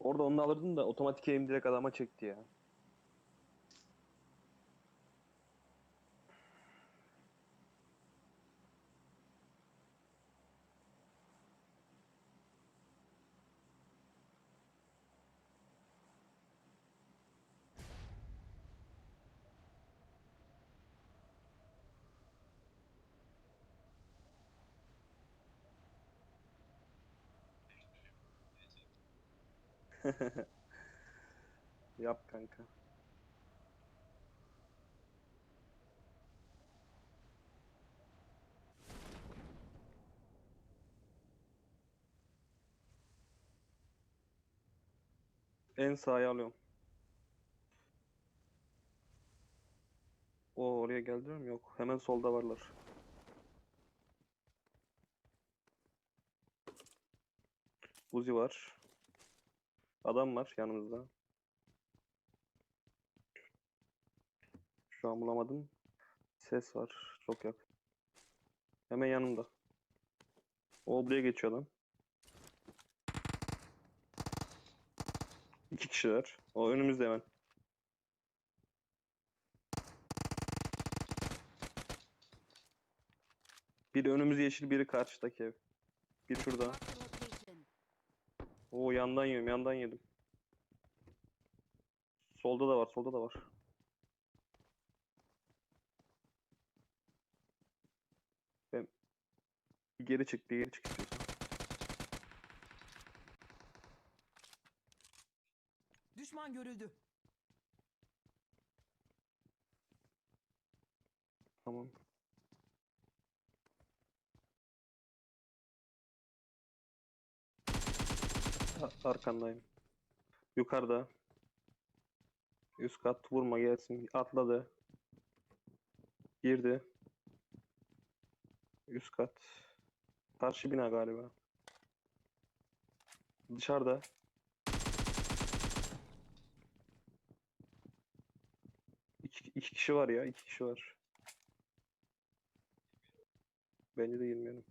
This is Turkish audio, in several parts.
Orada onu alırdın da otomatik aim direkt adama çekti ya. Yap kanka. En sağa alıyorum. O oraya geldiler? Yok. Hemen solda varlar. Uzi var. Adam var yanımızda. Şu an bulamadım. Ses var. Çok yakın. Hemen yanımda. O buraya geçiyor adam. İki kişiler. O önümüzde hemen. Biri önümüz yeşil, biri karşıdaki ev. Bir şurada. Oo yandan yiyorum, yandan yedim. Solda da var, solda da var. Ben geri çık, bir geri çık istiyorsan. Düşman görüldü. Tamam. Arkandayım. Yukarıda. Üst kat vurma gelsin. Atladı. Girdi. Üst kat. Karşı bina galiba. Dışarıda. İki, iki kişi var ya. iki kişi var. Bence de girmeyelim.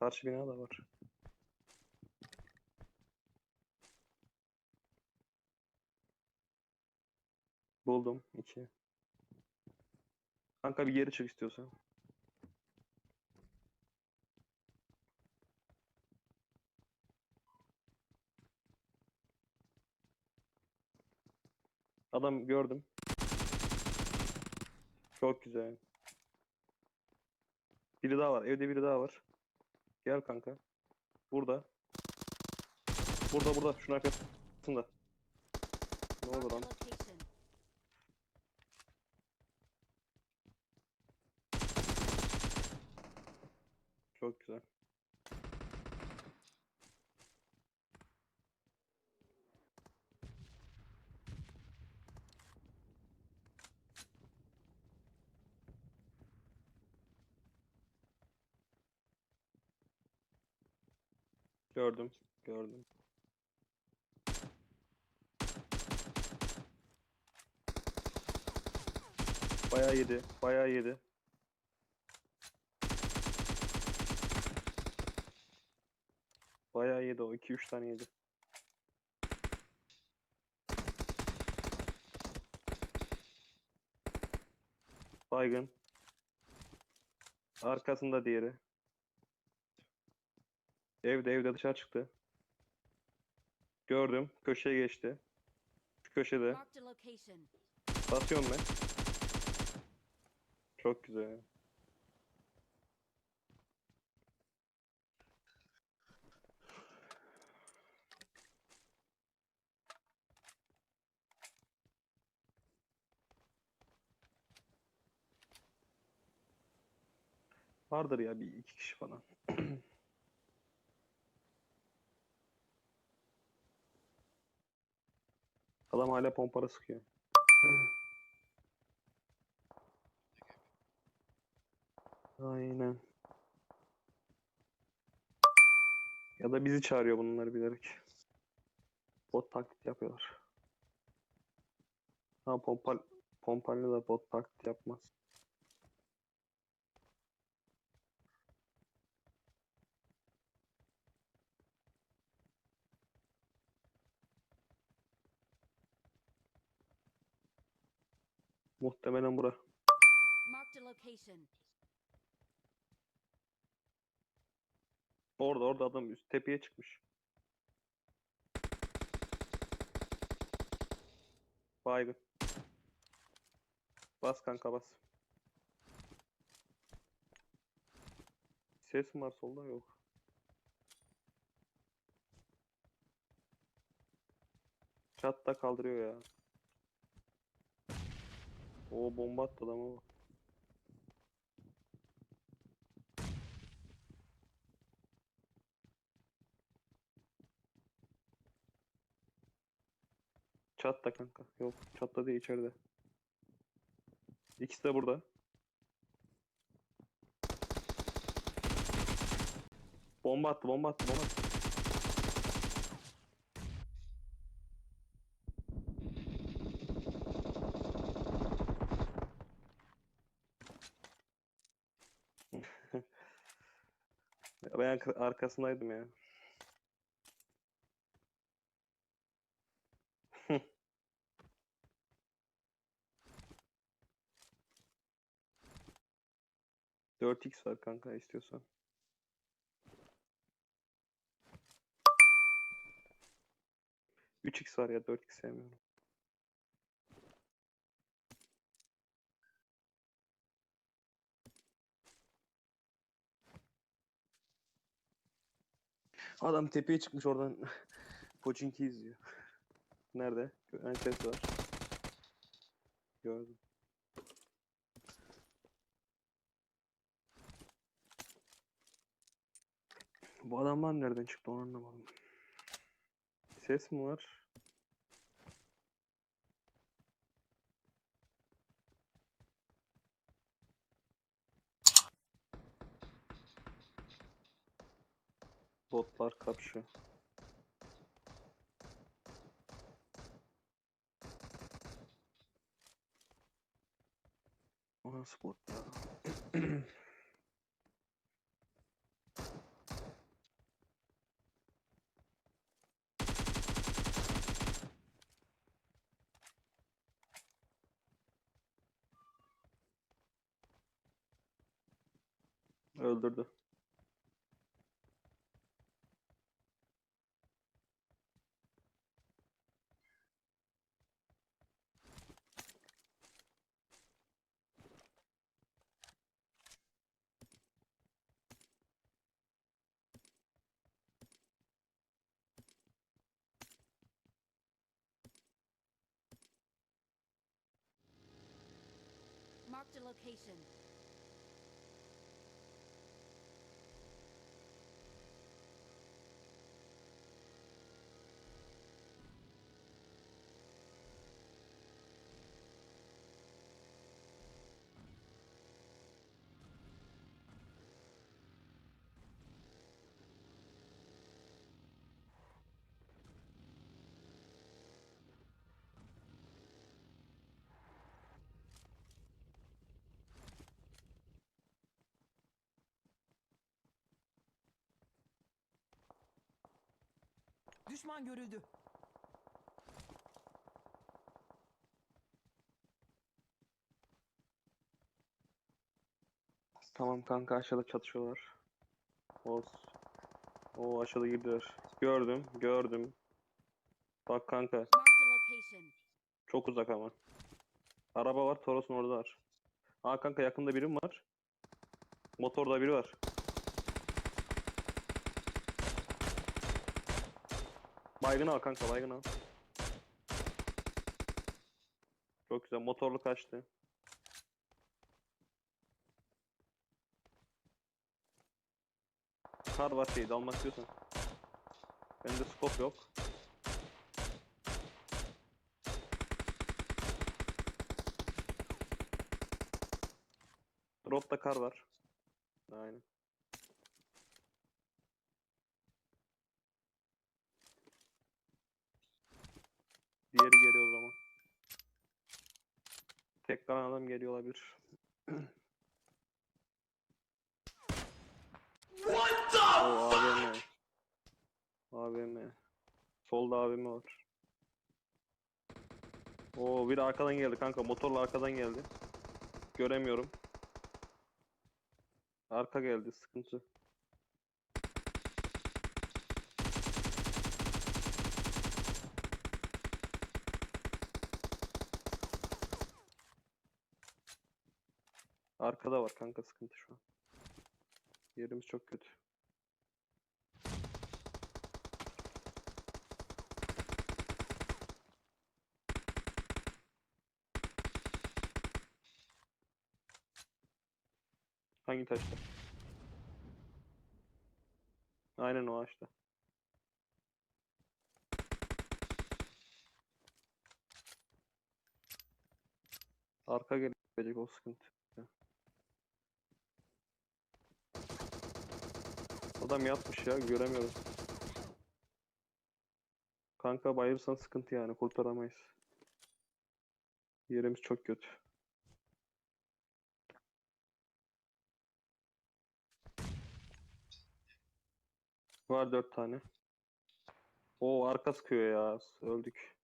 Karşı bina da var. Buldum. iki. Kanka bir geri çık istiyorsan. Adam gördüm. Çok güzel. Biri daha var. Evde biri daha var. Gel kanka. Burada. Burada burada. Şunun arkasında. Ne oldu lan? location. Çok güzel. Gördüm, gördüm. Bayağı yedi, bayağı yedi. Bayağı yedi o. 2-3 tane yedi. Baygın. Arkasında diğeri. Evde evde dışarı çıktı. Gördüm. Köşeye geçti. Şu köşede. Basıyorum ben. Çok güzel. Vardır ya bir iki kişi falan. Adam hala pompara sıkıyor. Aynen. Ya da bizi çağırıyor bunlar bilerek. Bot taklit yapıyorlar. Ha pompal pompalı da bot taklit yapmaz. Muhtemelen bura. Orada orada adam üst tepeye çıkmış. Baygın. Bas kanka bas. Ses mi var solda yok. Çat da kaldırıyor ya. O bomba attı adama bak. Çatta kanka. Yok çatta değil içeride. İkisi de burada. Bomba attı bomba attı bomba attı. Ya ben arka- arkasındaydım ya. Dört x var kanka istiyorsan. Üç x var ya 4x sevmiyorum. Adam tepeye çıkmış oradan Pochinki izliyor. Nerede? Ön ses var. Gördüm. Bu adamlar nereden çıktı onu anlamadım. Ses mi var? Botlar kapışıyor. O nasıl bot ya? Öldürdü. A location. Düşman görüldü. Tamam kanka aşağıda çatışıyorlar. Oz. O aşağıda girdiler. Gördüm, gördüm. Bak kanka, çok uzak ama. Araba var, Toros'un orada var. Aa kanka yakında birim var. Motorda biri var. Baygın al kanka, baygın al. Çok güzel, motorlu kaçtı. Kar var şeyi, dalmak istiyorsan. Bende scope yok. Dropta kar var. Aynen. Diğeri geliyor o zaman. Tekrar adam geliyor olabilir. What the AVM. AVM. Solda AVM var. Oo bir arkadan geldi kanka. Motorla arkadan geldi. Göremiyorum. Arka geldi. Sıkıntı. Arkada var kanka sıkıntı şu an. Yerimiz çok kötü. Hangi taşta? Aynen o ağaçta. Arka gelecek o sıkıntı. Adam yatmış ya göremiyorum. Kanka bayılırsan sıkıntı yani kurtaramayız. Yerimiz çok kötü. Var dört tane. O arka sıkıyor ya. Öldük.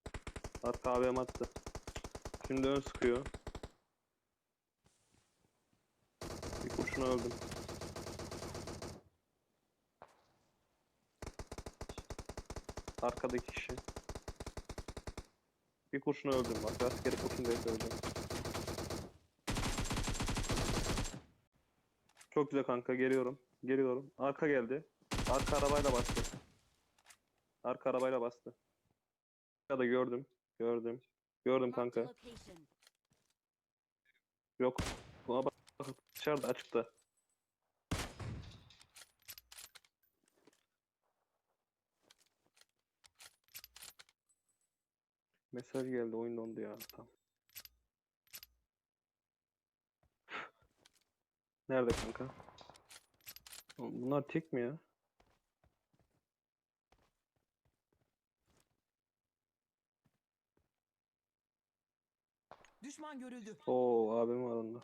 Arka AVM attı. Şimdi ön sıkıyor. Bir kurşuna öldüm. Arkadaki kişi. Bir kurşuna öldüm bak. Rastgele kurşun değil öldüm. Çok güzel kanka geliyorum. Geliyorum. Arka geldi. Arka arabayla bastı. Arka arabayla bastı. Arkada gördüm. Gördüm. Gördüm a kanka. Yok. Buna bak. Dışarıda açıkta. Mesaj geldi oyun dondu ya. Tamam. Nerede kanka? Bunlar tek mi ya? Düşman görüldü. Oo abim var onda.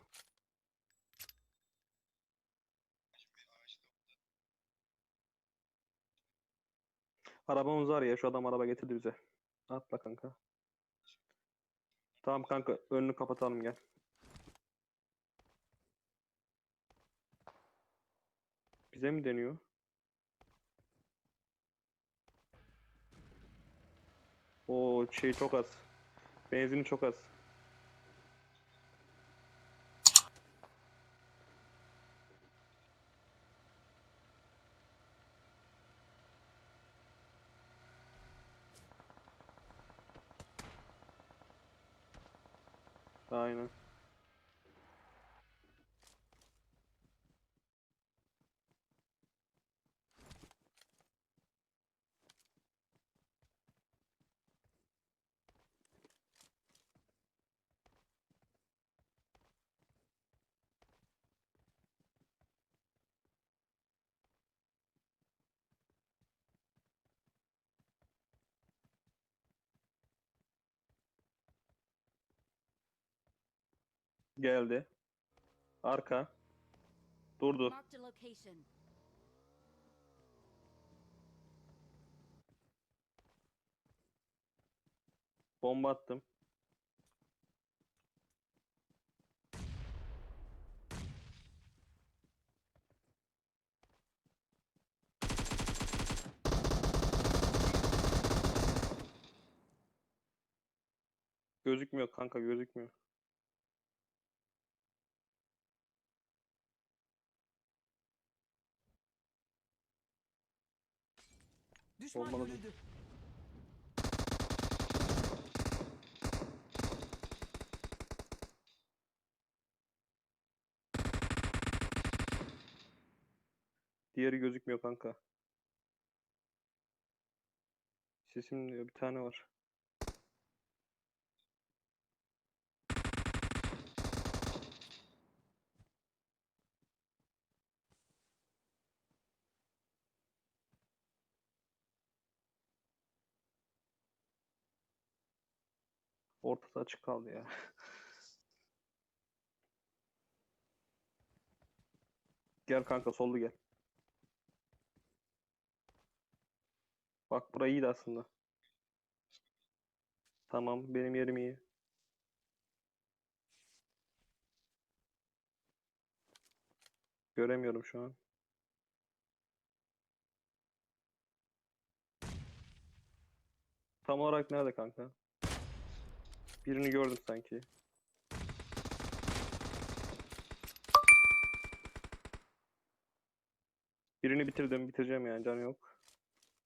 Arabamız var ya şu adam araba getirdi bize. Atla kanka. Tamam kanka önünü kapatalım gel. Bize mi deniyor? O şey çok az. Benzini çok az. Aynen. Geldi. Arka. Durdu. Marked a location. Bomba attım. Gözükmüyor kanka gözükmüyor. Düşman Bombaladı. görüldü. Diğeri gözükmüyor kanka. Sesim diyor bir tane var. Ortası açık kaldı ya. Gel kanka sollu gel. Bak burayı iyiydi aslında. Tamam benim yerim iyi. Göremiyorum şu an. Tam olarak nerede kanka? Birini gördüm sanki. Birini bitirdim, bitireceğim yani canı yok.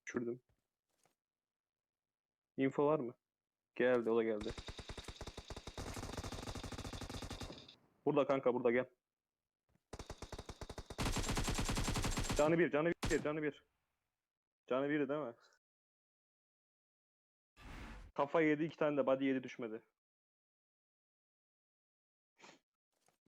Düşürdüm. Info var mı? Geldi, o da geldi. Burada kanka, burada gel. Canı bir, canı bir, canı bir. Canı biri değil mi? Kafa yedi, iki tane de body yedi düşmedi.